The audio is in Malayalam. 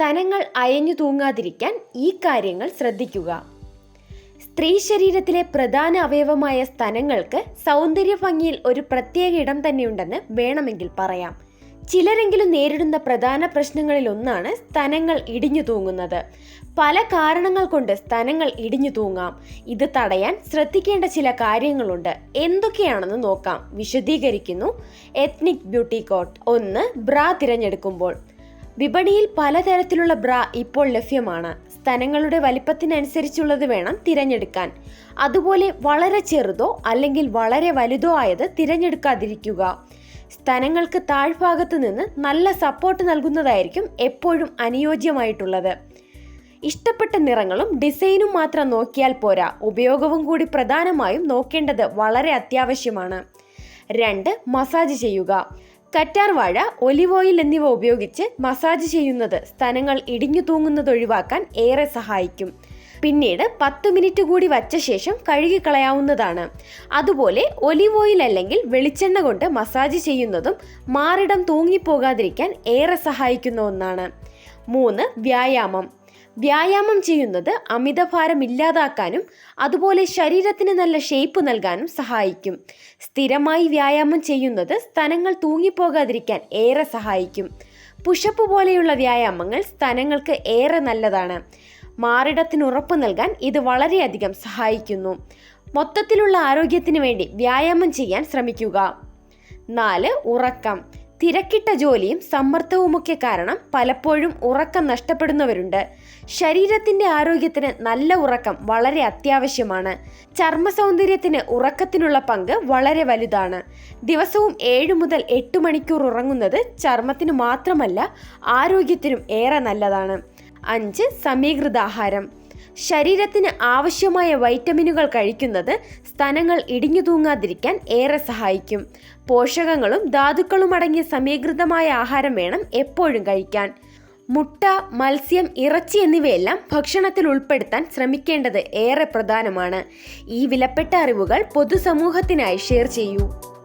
സ്തനങ്ങൾ അയഞ്ഞു തൂങ്ങാതിരിക്കാൻ ഈ കാര്യങ്ങൾ ശ്രദ്ധിക്കുക. സ്ത്രീ ശരീരത്തിലെ പ്രധാന അവയവമായ സ്തനങ്ങൾക്ക് സൗന്ദര്യ ഭംഗിയിൽ ഒരു പ്രത്യേക ഇടം തന്നെയുണ്ടെന്ന് വേണമെങ്കിൽ പറയാം. ചിലരെങ്കിലും നേരിടുന്ന പ്രധാന പ്രശ്നങ്ങളിൽ ഒന്നാണ് സ്തനങ്ങൾ ഇടിഞ്ഞു തൂങ്ങുന്നത്. പല കാരണങ്ങൾ കൊണ്ട് സ്തനങ്ങൾ ഇടിഞ്ഞു തൂങ്ങാം. ഇത് തടയാൻ ശ്രദ്ധിക്കേണ്ട ചില കാര്യങ്ങളുണ്ട്. എന്തൊക്കെയാണെന്ന് നോക്കാം. വിശദീകരിക്കുന്നു. എത്നിക് ബ്യൂട്ടി കോട്ട് ഒന്ന് ബ്രാ തിരഞ്ഞെടുക്കുമ്പോൾ. വിപണിയിൽ പലതരത്തിലുള്ള ബ്രാ ഇപ്പോൾ ലഭ്യമാണ്. സ്ഥലങ്ങളുടെ വലിപ്പത്തിനനുസരിച്ചുള്ളത് വേണം തിരഞ്ഞെടുക്കാൻ. അതുപോലെ വളരെ ചെറുതോ അല്ലെങ്കിൽ വളരെ വലുതോ ആയത് തിരഞ്ഞെടുക്കാതിരിക്കുക. സ്ഥലങ്ങൾക്ക് താഴ്ഭാഗത്ത് നിന്ന് നല്ല സപ്പോർട്ട് നൽകുന്നതായിരിക്കും എപ്പോഴും അനുയോജ്യമായിട്ടുള്ളത്. ഇഷ്ടപ്പെട്ട നിറങ്ങളും ഡിസൈനും മാത്രം നോക്കിയാൽ പോരാ. ഉപയോഗവും കൂടി പ്രധാനമായും നോക്കേണ്ടത് വളരെ അത്യാവശ്യമാണ്. രണ്ട് മസാജ് ചെയ്യുക. കറ്റാർ വാഴ ഒലിവ് ഓയിൽ എന്നിവ ഉപയോഗിച്ച് മസാജ് ചെയ്യുന്നത് സ്തനങ്ങൾ ഇടിഞ്ഞു തൂങ്ങുന്നത് ഒഴിവാക്കാൻ ഏറെ സഹായിക്കും. പിന്നീട് പത്ത് മിനിറ്റ് കൂടി വച്ച ശേഷം കഴുകിക്കളയാവുന്നതാണ്. അതുപോലെ ഒലിവ് ഓയിൽ അല്ലെങ്കിൽ വെളിച്ചെണ്ണ കൊണ്ട് മസാജ് ചെയ്യുന്നതും മാറിടം തൂങ്ങിപ്പോകാതിരിക്കാൻ ഏറെ സഹായിക്കുന്ന ഒന്നാണ്. മൂന്ന് വ്യായാമം. വ്യായാമം ചെയ്യുന്നത് അമിതഭാരം ഇല്ലാതാക്കാനും അതുപോലെ ശരീരത്തിന് നല്ല ഷേപ്പ് നൽകാനും സഹായിക്കും. സ്ഥിരമായി വ്യായാമം ചെയ്യുന്നത് സ്ഥലങ്ങൾ തൂങ്ങിപ്പോകാതിരിക്കാൻ ഏറെ സഹായിക്കും. പുഷപ്പ് പോലെയുള്ള വ്യായാമങ്ങൾ സ്ഥലങ്ങൾക്ക് ഏറെ നല്ലതാണ്. മാറിടത്തിന് ഉറപ്പ് നൽകാൻ ഇത് വളരെയധികം സഹായിക്കുന്നു. മൊത്തത്തിലുള്ള ആരോഗ്യത്തിന് വേണ്ടി വ്യായാമം ചെയ്യാൻ ശ്രമിക്കുക. നാല് ഉറക്കം. തിരക്കിട്ട ജോലിയും സമ്മർദ്ദവുമൊക്കെ കാരണം പലപ്പോഴും ഉറക്കം നഷ്ടപ്പെടുന്നവരുണ്ട്. ശരീരത്തിന്റെ ആരോഗ്യത്തിന് നല്ല ഉറക്കം വളരെ അത്യാവശ്യമാണ്. ചർമ്മ സൗന്ദര്യത്തിന് ഉറക്കത്തിനുള്ള പങ്ക് വളരെ വലുതാണ്. ദിവസവും ഏഴ് മുതൽ എട്ട് മണിക്കൂർ ഉറങ്ങുന്നത് ചർമ്മത്തിന് മാത്രമല്ല ആരോഗ്യത്തിനും ഏറെ നല്ലതാണ്. അഞ്ച് സമീകൃതാഹാരം. ശരീരത്തിന് ആവശ്യമായ വൈറ്റമിനുകൾ കഴിക്കുന്നത് സ്തനങ്ങൾ ഇടിഞ്ഞു തൂങ്ങാതിരിക്കാൻ ഏറെ സഹായിക്കും. പോഷകങ്ങളും ധാതുക്കളും അടങ്ങിയ സമീകൃതമായ ആഹാരം വേണം എപ്പോഴും കഴിക്കാൻ. മുട്ട മത്സ്യം ഇറച്ചി എന്നിവയെല്ലാം ഭക്ഷണത്തിൽ ഉൾപ്പെടുത്താൻ ശ്രമിക്കേണ്ടത് ഏറെ പ്രധാനമാണ്. ഈ വിലപ്പെട്ട അറിവുകൾ പൊതുസമൂഹത്തിനായി ഷെയർ ചെയ്യൂ.